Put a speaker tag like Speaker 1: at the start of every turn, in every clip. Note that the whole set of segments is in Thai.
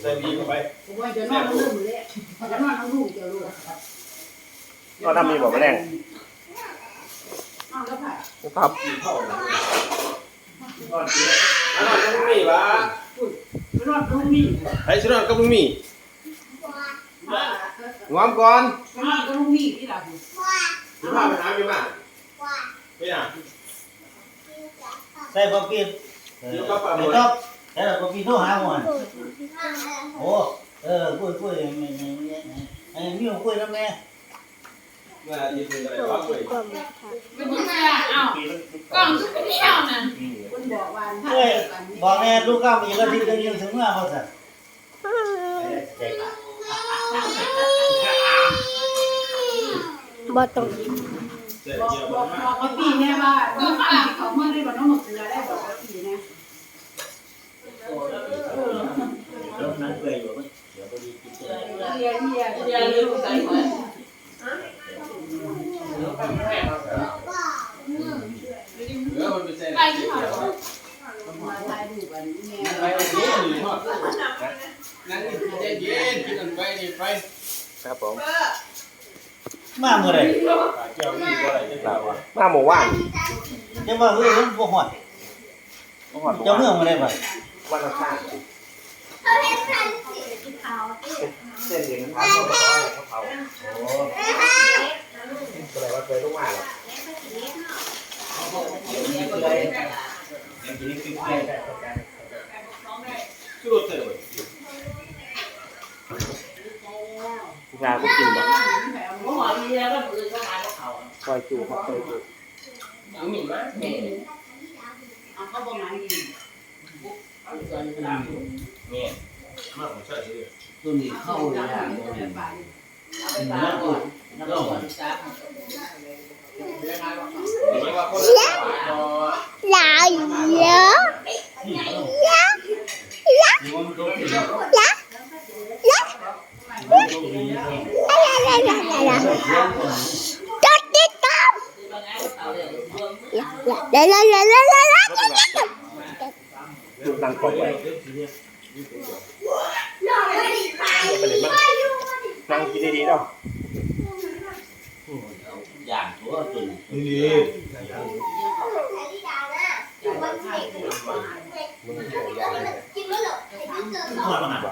Speaker 1: ใส่ดีเข้าไป
Speaker 2: ผมว่าจะนอนทั้งลูกเลยจะนอนทั้งลูกเจ้าลูก
Speaker 3: ก็ทำมีบอกมาแรง
Speaker 2: นอนแล้วค่ะ
Speaker 3: ครับ
Speaker 1: กินข้าวเลยนอนกับมึงมีวะ
Speaker 2: นอนทั้งมี
Speaker 1: ไอ้ชินอนกับมึงมีงอมก่อน
Speaker 2: นอนทั้งมีที่เรา
Speaker 1: สิพาไปหาพี่มาไปหา
Speaker 4: ใส่ป๊อปปี้
Speaker 1: อยู่กับป้าหม
Speaker 4: ไม่
Speaker 1: ด
Speaker 4: ต้องใส่ป๊อปปี้โทรหาหัวโอ้เออคุยคุยไม่ไม่ไม่ไอ้มีคุยแล้วแม่
Speaker 1: เมื่อยืนเป็นอะไรวะเว้ย
Speaker 5: เป็นยังไงอะอ้าวกล่องซุปเปอร์เที่ยวนั่น
Speaker 2: คุณบอกว่า
Speaker 4: เอ้ยบอกแม่ลูกก้าวมีก็ทิ้งกันยังถึงเมื่อเขาสั่น
Speaker 6: บ่ต้อง
Speaker 1: เสีย
Speaker 2: บอก
Speaker 1: เกี่ยว
Speaker 2: บอก
Speaker 1: มา
Speaker 2: บอกว่าปีเนี่ยว่าว่าป้าเขาเมื่อได้บอกน้องหมดเสือได้
Speaker 4: ค
Speaker 2: รั
Speaker 3: บผม
Speaker 4: มาเมื่อไร
Speaker 1: ปลาเจียวนี่ก็อะไรจะกล่าวว่า
Speaker 3: มาหมู่ว่าน
Speaker 4: จะมาเฮ้ยมันบ่หอด
Speaker 3: ต้องหอดหมู่
Speaker 4: เจ้า
Speaker 3: ว่าน
Speaker 4: เมื่อมาได้ป่ะ
Speaker 3: วันละข้าง เส้นเดียวนะครับเขาเขาเผา
Speaker 4: โอ้
Speaker 3: อะไรว่าเคยต้องมาหรอ
Speaker 4: ยังกินกินไป
Speaker 1: คือรถเต๋อ
Speaker 3: งานก็กินแบบ
Speaker 5: หมอมีแล้วก็อื่นก็มาแล้วเขา
Speaker 3: ซอยจูครับซอยจู
Speaker 5: เอาหมิ่นมากเอา
Speaker 2: เขาบอกมาดี
Speaker 1: เนี่ยมากของชาติเลย
Speaker 4: ตัวนี้เข้าเลยอะตัวนี้
Speaker 5: เอาไปตากก่อนแล้วก็ตาก
Speaker 1: เห็นว่าคน
Speaker 6: หลายเยอะ
Speaker 4: นี่มันตัวนี้
Speaker 6: ลาลาลาลาลาจดติดตาม
Speaker 5: บางไงเขาเดี๋ยวรวม
Speaker 6: ลาลาลาลาลาลา
Speaker 3: จุดนังครบไปไปเลยมั้ง นั่งกินดีๆเนาะ
Speaker 4: อย่างตัวตัวนี้
Speaker 1: นี่ทอดมาหนัก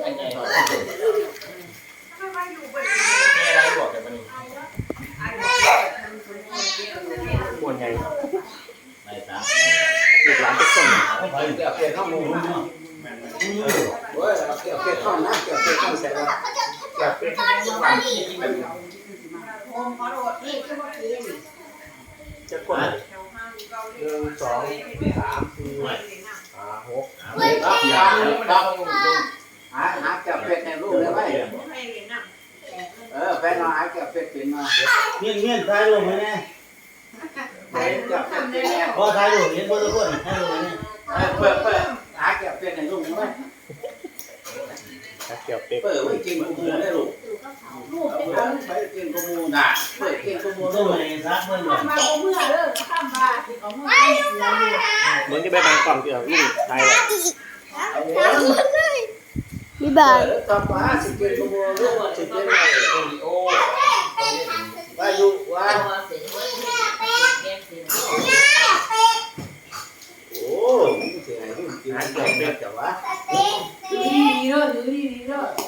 Speaker 5: ไอ้ไงเขา
Speaker 1: แม่อะไรบอกกันมาหนึ่ง
Speaker 3: มวนใหญ่
Speaker 4: ไปตาม
Speaker 3: ลูกหลานทุกคน
Speaker 4: ไปเดี๋ยวเปลี่ยนข้อมูล
Speaker 1: เว้ยเกี่ยวเกี่ยวข้าวนะเกี่ยวเกี่ยวข้าวเสร็จแล้ว
Speaker 3: แบบเป็น
Speaker 2: โอ้ขอโทษนี่คือว่าปีน
Speaker 3: จะคน หนึ่งสองสามสี่ห้าหก
Speaker 1: ครับยางครับ
Speaker 7: หาหาเก็บเป็ดในรูปเลยไหมเออแฟนเราหาเก็บเป็ดเป็นมา
Speaker 4: เงี้ยเงี้ยถ่ายรูปไหมเนี่ย
Speaker 7: ไปเก็บเป็ดเป็นแน่
Speaker 4: พอถ่ายรูปเห็นพอทุกคนถ่ายรูปไหมเนี่ย
Speaker 7: เปิดเปิดหาเก็บเป็ดในรูปเลยไหม
Speaker 3: เกี่ยวเป็ด
Speaker 7: เปิดไว้กินกูมูได้ลูก ลูกไปกินกูมูน่ะเปิดกินกูมู
Speaker 4: ตัว
Speaker 7: ลูก
Speaker 4: ไหนซักเมื่อไหร่
Speaker 2: มาเอาเมื่อเด้อข้ามบ้านที่เขาเมื่อเรา
Speaker 3: เหมือนจะไปบางกล่องเกี่ยวลูกไทยแหละ
Speaker 6: บ๊ายบาย
Speaker 7: เออต่อมาสิกินกูมูลูกสิกินอะไร
Speaker 1: โอ้
Speaker 7: ไปอยู่ว่า
Speaker 5: เอาเสร็จแล้วแกงเสร็จ
Speaker 7: โอ้เสียให้ลูกกินหาเก็บเป็ดแต่ว่า
Speaker 2: ถือดีเด้อถือดีเด้อ
Speaker 7: โ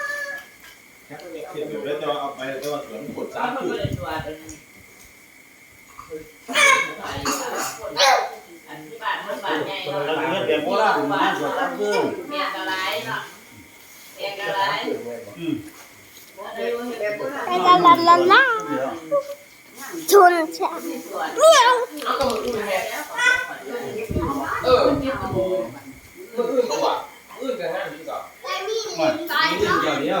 Speaker 7: อื
Speaker 5: ม
Speaker 1: นี่
Speaker 4: นะ
Speaker 5: พูดกันหลายหลายบาทบอกใหญ่เนาะอร่อยหลายหมูย่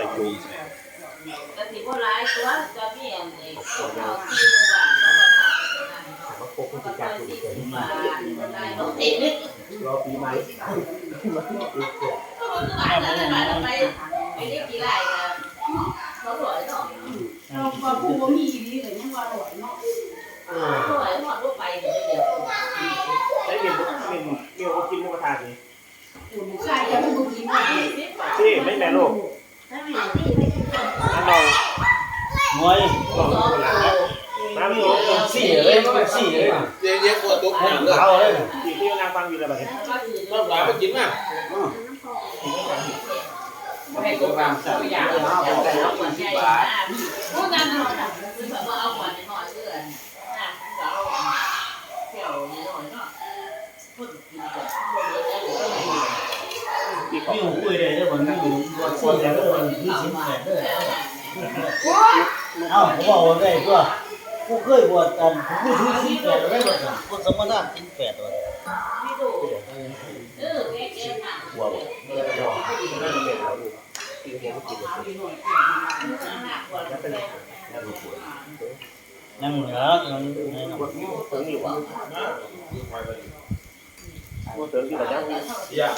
Speaker 5: าง
Speaker 1: สั
Speaker 3: บซอยจู
Speaker 1: ดีใช่ไหม
Speaker 5: ก็ถือว่าหลายตัวจะมีอะไรพวกเราที่มู่บ้านเขาก็ทำ
Speaker 3: มาโคกุ
Speaker 5: ก็
Speaker 3: จิ
Speaker 5: ไป
Speaker 3: กาคุ
Speaker 5: ที่
Speaker 3: เกิด
Speaker 5: หมู่บ้านหลายน้องเด็กเนี่ย
Speaker 3: รอปีใหม่
Speaker 5: ก็มันก็หลายแล้วหลายแล้วไปไปได้กี่ไรกันเขาสวยเนาะ
Speaker 2: เราพอผู้ว่มีดีแต่ยังว่าอร่อยเนาะ
Speaker 4: เออ
Speaker 5: ยหมดลูกไปเดี๋ยวเดียว
Speaker 3: ได้เมียนเมียนเมียนกินมุกทานนี่
Speaker 2: อุ่นใช่ยังไม่กิน
Speaker 3: ที่ไม่แม่ลูกน้ำนอง
Speaker 4: มวย
Speaker 3: ลองคนละน้ำนอง
Speaker 4: สี่เลยมันสี่เลย
Speaker 1: เจ๊เจ๊ปวดตุ๊กหัวเลย
Speaker 4: เอาเลย
Speaker 3: ที่ที่นางฟังอยู่แล้วแบบนี้
Speaker 1: ต้องหลายไปกินมั้ย
Speaker 7: ให้ตัวรามสักอย่างเอาไปใส่น้ำมันที่บาท
Speaker 5: พูดกันหน่อยคือแบบว่าเอาขวานหน่อยเพื่อนนะเราเที่ยวนิดหน่อยเนาะพูดกินแบบพูดเลยได้หรือไม่
Speaker 3: ที่ของ
Speaker 4: มีหูคุยเลยเด้อมันมีหูตัวสี่แต่เด้อมีชิ้นแปดเด้ อเอ้าผมบอกว่าได้ตัวกูเคยบวชกันกูถือชิ้นแปดได้บวชกันกูสมณะชิ้นแปดตัว
Speaker 5: ไม่ดูเออแกแกน่ะ
Speaker 3: หัวบ่นั่นเมียนเราดูที่หัวกุจิกา
Speaker 5: หนักกว่าแล้วเป็น
Speaker 4: ยังเหลือยังยัง
Speaker 3: เติมอยู่ว่ะว่าเติมที่ระยะ
Speaker 1: อย่า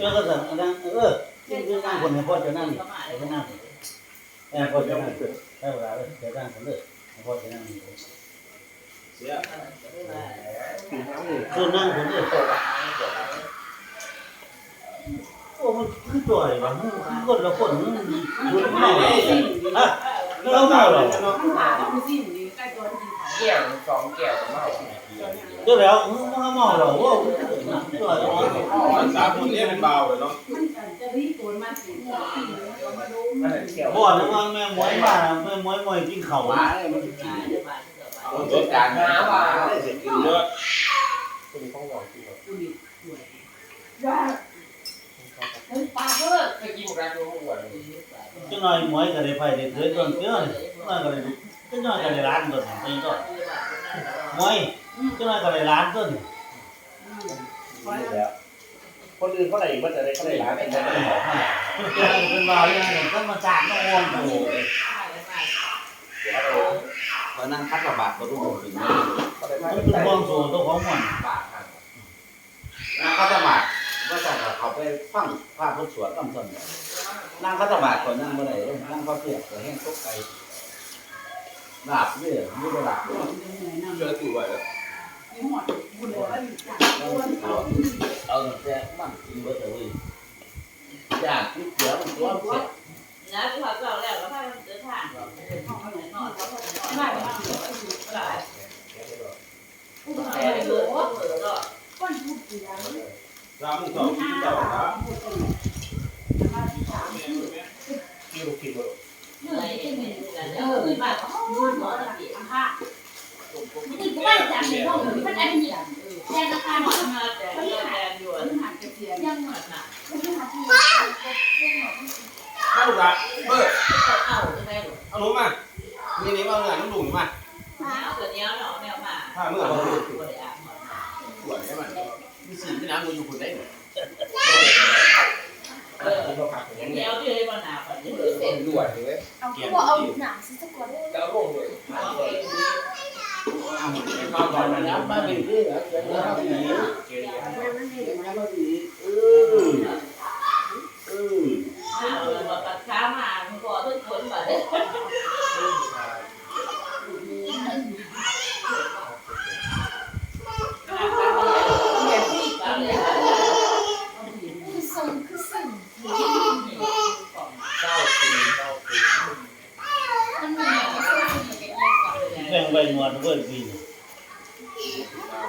Speaker 4: เจ้าก็สั่งนั่งเออนั่งคนให้พ่อจะนั่งจะนั่งแอบพ่อจะนั่ง ได้เวลาเลยจะนั่งคนเลยพ่อจะนั่ง
Speaker 1: เสีย
Speaker 3: ปีน้ำนี่
Speaker 4: คือนั่งคนเลยโอ้มันคือจ่อยว่ะมันคนละคนมันดูไม่ได้ฮะเราเมาหรอ
Speaker 2: ผู้ซิ่งดีใกล้ตัวที่เขา
Speaker 3: แก้วสองแก้วก็เมา
Speaker 4: เดี๋ยวแล้วมึงเมาหรอว่าจ่อย
Speaker 1: มันสามคนนี้เป็นเบาเลยเนาะ
Speaker 2: มันจะรีบตัวมันสิ
Speaker 3: นั่นแก้ว
Speaker 4: บ่นะว่าแม่มวยมาแม่มวยมวยกินเข่า
Speaker 7: หมาเนี่ยมันกินต้องจัดการหาว่าได้เสร็จกิน
Speaker 1: เยอะ
Speaker 3: คุณต้องลองกิน
Speaker 2: ดูดิสวยว่าเฮ้ยปลาเพิ่ม
Speaker 3: เคยกินหมูกระทะหัวเลย
Speaker 4: จังหน่อยมวยก็ได้ไฟได้เคยต้นเตี้ยมาก็ได้จังหน่อยก็ได้ล้านต้นนี่ก็มวยจังหน่อยก็ได้ล้านต้น
Speaker 3: คนอื่นเขาไหนอีกว่าจะได้เขาได้ร้านเป็นคนไหน
Speaker 4: เป็นว่าอย่างนั้นก็มาจากน้องวงโอ้
Speaker 7: เพราะนั่งคัดระบาดก็รู้ถึงนี่
Speaker 3: เขาได้
Speaker 4: มัน
Speaker 3: ร้าน
Speaker 4: เป็นวงตัวของมัน
Speaker 7: บาทครับนั่งคัดระบาดก็จะเขาไปฟังภาพรถสวนลำต้นนั่งคัดระบาดก่อนนั่งเมื่อไหร่นั่งพอเสียบก็แห้งตกไปหลับเนี่ยไม่ได้หลับ
Speaker 1: เจอตู่ไว้แล้ว
Speaker 2: มีหมดบุญเลยว่าจากตัวที่เขา
Speaker 7: เอาแต่มันกินเบอร์เลย อยากคิดเดี๋ยวมันตัวเสีย
Speaker 5: นะที่เขาเราแล้วแล้วถ้ามันเดินทางหรอกเดินทางเขานอนเขาก็นอน
Speaker 2: ไม่
Speaker 5: ได้
Speaker 2: ได้
Speaker 5: บ้าง
Speaker 2: ว่า
Speaker 5: หลาย
Speaker 2: ผู้
Speaker 5: ผู้
Speaker 2: ชา
Speaker 5: ชายย
Speaker 2: เห
Speaker 5: เห
Speaker 2: ลื
Speaker 5: ลื
Speaker 2: อ
Speaker 5: อ
Speaker 2: ว่า
Speaker 5: เหลือก็
Speaker 2: ก้อนทุบเสียง
Speaker 1: สามสองที่เจ้าครับ
Speaker 3: กินลูกกินลูก
Speaker 5: เหนื่อยเป็นกันเออบ้านเขานอนนอนดี
Speaker 2: ผ้า
Speaker 5: มันคือบ้านจังในห้องมันอันนี้แค่ราคาหน่อยมาแต่ก็แดงอยู่
Speaker 2: มันหักกระเทียม
Speaker 5: ยังหมดน่ะ
Speaker 1: เข้าละเบิร์
Speaker 5: เอาใช่ไหมลูก
Speaker 1: เอาลงมานี่นี่มาเงินน้ำดุ่มมา
Speaker 5: เอาเกิดเนี้ยเนาะแมวมา
Speaker 1: ถ้าเมื่อเรา
Speaker 5: ตัวเดียว
Speaker 1: ปวดให้มันมีสิ่งที่น้ำมันอยู่คนได้หมด
Speaker 5: เออ
Speaker 3: กินเราผักอย่าง
Speaker 5: เนี้
Speaker 3: เงี้ย
Speaker 5: ยที่ให้มันหนาฝันนี่เลย
Speaker 3: เส้นด้วยเลย
Speaker 6: เอาคือว่าเอาหนังสิสักคน
Speaker 3: จะเอาลงเลย
Speaker 7: ข้าวก่อนนะมาเป็นเรื่องเกิดเรื่องนี้
Speaker 3: เกลีย
Speaker 7: ยังไม่ดีเออเออ
Speaker 5: เอาเลยมาตัดขามามันก็ต้นผลแบบนี้
Speaker 6: คือทรงคือสิ่ง
Speaker 3: เก้าปีเก้าปี
Speaker 6: มันเหมือนกับสิ่งที่เกี่ยวกับ
Speaker 4: แบ่งใบหนวดด้วยปี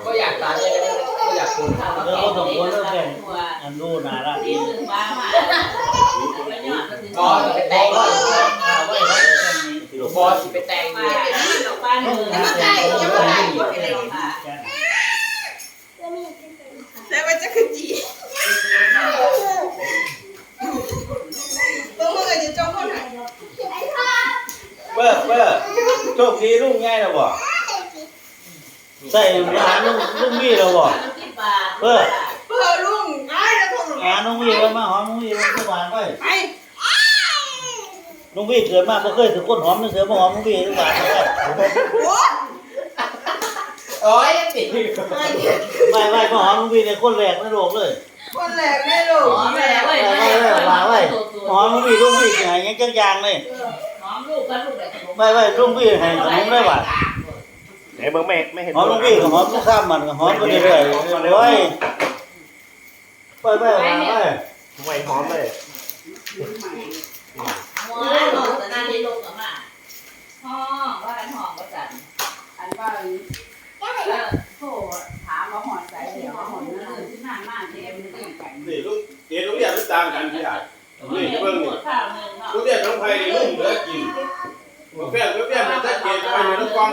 Speaker 5: ก็อยากตายเลยก็อยากคนข้าว
Speaker 4: แล้วก็ต้องควรแล้วแก่
Speaker 5: ตัว
Speaker 4: อันรู้น่ารัก
Speaker 5: ที่หนึ่งมามาไปยอดมันถึง
Speaker 3: บอสไปแต่ง
Speaker 4: ข้าวไว้แล้วแค่นี้
Speaker 3: บอสไปแต่ง
Speaker 5: มา
Speaker 3: เนี่ย
Speaker 5: ดอกบ้านเมืองใกล้จะมาได้อยู่ในโรงพยาบาล
Speaker 2: แต่ว่าจะขึ้นจีตัวมึงอาจจะจ้องคนไหน
Speaker 1: เปิ้ลเปิ้ลโชคดีลุงง่ายแล้วบ่
Speaker 4: ใส่หาลุงลุงวี่แล้วบ่
Speaker 5: ที่ปาก
Speaker 2: เพื่อลุงไอ้แล้วพวกหนู
Speaker 4: หาลุงวี่แล้วมาหอมลุงวี่ลุงสวานไป ลุงวี่เกิดมาบ่เคยถือคนหอมนึกเสือบ่หอมลุงวี่ลุงหวานไป
Speaker 2: โอ้
Speaker 3: โอ้ยติด
Speaker 4: ไม่ไม่บ่หอมลุงวี่ในคนแรกในโลกเลย
Speaker 2: คนแหลกแม่ลูก
Speaker 5: หอมไปแล้วเว้ย
Speaker 4: ไปไปไปมาไว้หอมลุงวี่ลุงวี่สิให้ยังจังยางเลย
Speaker 5: หอมลูกกันลูกแบบ
Speaker 4: ไม่ไม่ลุงวี่ให้ขนมได้บ่
Speaker 1: ไหนเบิ่งไม่ไม่เห็น
Speaker 4: หอมลุงวี่กับหอมลูกข้ามมันก็หอมไปเรื่อยๆโอ้ยไปไปมาไป
Speaker 1: ไม่หอมเลย
Speaker 5: อมแต่หน้าที่ลูกกับมาห้อว่ากันห้องก็จัด
Speaker 2: อันว่า
Speaker 5: เออ
Speaker 2: โทรถามมาหอนใจเดี๋ยวหอนนั่นเลยที่นานมากที่เอ็มตีกัน
Speaker 1: นี่ลูกเดี๋ยวลูกเรียนรู้ต่างกันพี่ใหญ่
Speaker 5: นี่เบิ่งนี่ข้าวนึงเนาะ
Speaker 1: ลูกเรียนของไทยนี่ลุงเหลือกินบ่แฟนบ่แฟนมันชัดเจนไปอยู่ในกอง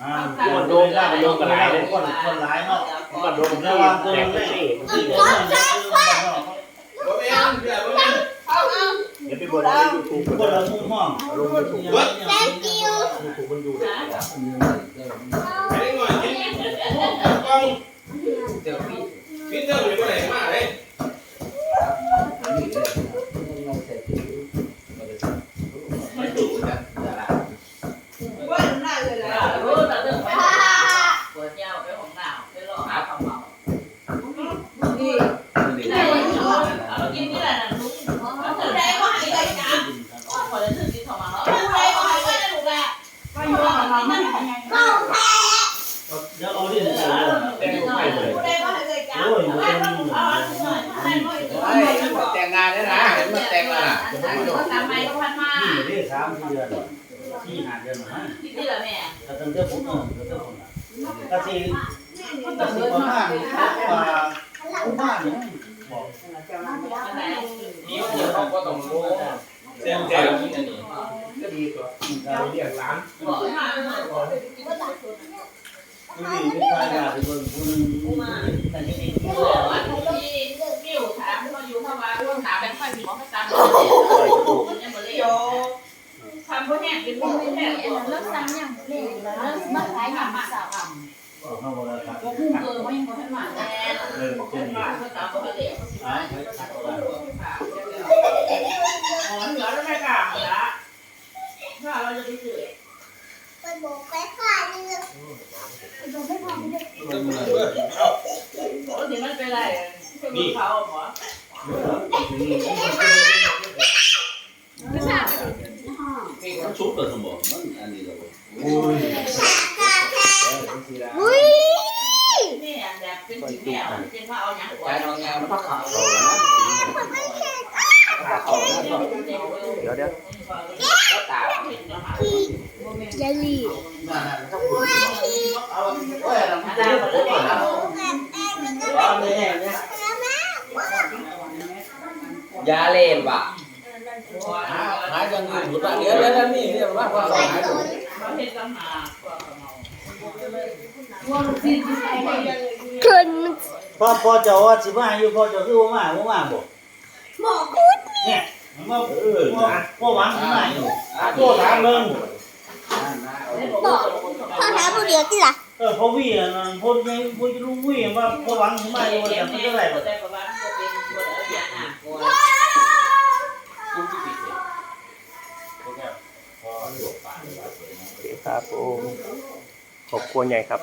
Speaker 4: อ่าคนโดนได้โดนกันหลายคนคนหลายเนาะ
Speaker 1: มันโดน
Speaker 4: ระวังตัวเองด้วยที่เดินนั่นเนี่ย
Speaker 1: บ่แม่นเดี๋ยวบ่แม่น
Speaker 2: เอาเอา
Speaker 1: เดี๋ยวไปบ่นใน YouTube
Speaker 4: คนละมุมมอง
Speaker 1: ลง YouTube เบิด YouTube มันอยู่ได้ไอ้หน่อยกินกอง
Speaker 3: เดี๋ยวพี่
Speaker 1: กินเด้อยู่บ่ได้มาเด้
Speaker 3: ไม่ดูกันแต่ละ
Speaker 2: ว่าหน้าเลยละ
Speaker 5: รู้แต่เรื่องไปปวดยาวไปของหนาวไปรอหาความเมา
Speaker 2: นี่
Speaker 5: ได้เอากินนี่แหละนะลูกเขาถึงได้ก็ให้ได้จ้าพอจะถึงที่เขามาแล้วได้ก็ให้ได้ลูกแหละ
Speaker 2: ก็อยู่กับเราไม่ทำยังไง
Speaker 4: เดี๋ยวเอาดินใส่
Speaker 3: แต่งลูกไปเลย
Speaker 2: ได้ก็ให้เลยจ้า
Speaker 4: โอ้ยมันเป็น
Speaker 5: เอาหน่อยให้หน่อย
Speaker 3: ไอ้มาแต่งงานแล้วนะเห็นมาแต่งแล้วนะ
Speaker 5: ทำไมก็พันมา
Speaker 4: ที่นี่สามเดือนที่ห้า เดือนนะ
Speaker 5: ที่นี่แหละแม่
Speaker 4: แต่ตั้งแต่ผมเนาะตั้งแต่ผมนะกะทิกะทิประมาณว่าประมาณนี้บอก
Speaker 5: อันไหน
Speaker 3: นี่เดี๋ยวเขาก็ต้องรู้
Speaker 1: แซ่บ
Speaker 3: แต่
Speaker 1: แซ่บ
Speaker 3: กินอันนี้ก็ดีกว่าเราเรียกร้าน
Speaker 5: บอกมา
Speaker 4: ดูดิมีใครอยากไปเบิ่งผู้นึงแต่จริงๆ
Speaker 5: บ
Speaker 4: ผู้
Speaker 5: อก
Speaker 4: แร
Speaker 5: ว่ากที่มิวถามเขาอยู่เข้ามาร่วมถามเป็นค่อยมีหมอประจำมันยังบ่เลย
Speaker 2: โย
Speaker 5: ทำพวกแห้งเป็นพวกแห้ง
Speaker 6: เลิกซ้ำยังเล่นเลิกมาขายหนังสาว
Speaker 4: เข้ามาแล้วครับ
Speaker 2: ก็พุ่งเกินไม่ยังคนมา
Speaker 5: แม่
Speaker 4: เออเช่นนี้
Speaker 5: เขาตามบ่เลย
Speaker 4: อ่าไปทักว่า
Speaker 5: อ๋อเหลือแล้วแม่กลางละถ้าเราจะไปซื้อ
Speaker 6: ไปบอกไปค่ะนี่เลยบอกไม่พอไม่ได้
Speaker 5: โอ้ที่มันเป็นไรคือเขาหมอ
Speaker 7: มันชุบเลยสมองมันอันนี้เลย
Speaker 6: อุ้ย
Speaker 5: นี่อันแบบเป็นสีแก้วเป็นว่าเอาหยัง ก
Speaker 3: ใจ
Speaker 5: ว่า
Speaker 3: น้องแงวมันพักเขาแล้วนะพักเขาแล้วก็
Speaker 5: เดี๋ยวเดี๋ยว
Speaker 3: ก็ตา
Speaker 6: อย่าลี
Speaker 3: นั่นน่ะ ต้องพูดเอายเรา
Speaker 5: อา
Speaker 3: ไม่
Speaker 5: จาร
Speaker 3: ได้
Speaker 5: ย์
Speaker 3: หม
Speaker 5: ก็
Speaker 3: ด
Speaker 5: เล
Speaker 3: เลยย
Speaker 5: เอา
Speaker 3: เอายาเล่นว่าจังหมดละเดียวเดี๋ยวนี่เดี๋ยวว่าว่าหาดู
Speaker 5: เขาเห็นกำหาพวกเมา
Speaker 2: ว่าลูกศิษย์ที่ไหนก็ยัง
Speaker 6: เกิน
Speaker 4: พ่อพ่อเจ้าว่าสิมาอยู่พ่อเจ้าคือว่ามาบ่มาบ่
Speaker 6: หมอคุณ
Speaker 4: เนี่ยมันว่าพ่อพ่อหวังสิมาอยู่
Speaker 3: โทษถามเบิ่ง
Speaker 6: บอกพ่อถามผู้เดียวที่ละ
Speaker 4: เออพ่อวี่พ่อยังพ่อลุงวี่ว่าพ่อหวังสิมาอยู่แต่มันจะได้บ่
Speaker 5: แต่ มาณก็เป็นคนเอาอย่างน่ะกลัว
Speaker 8: ครับผมขอบคุณใหญ่ครับ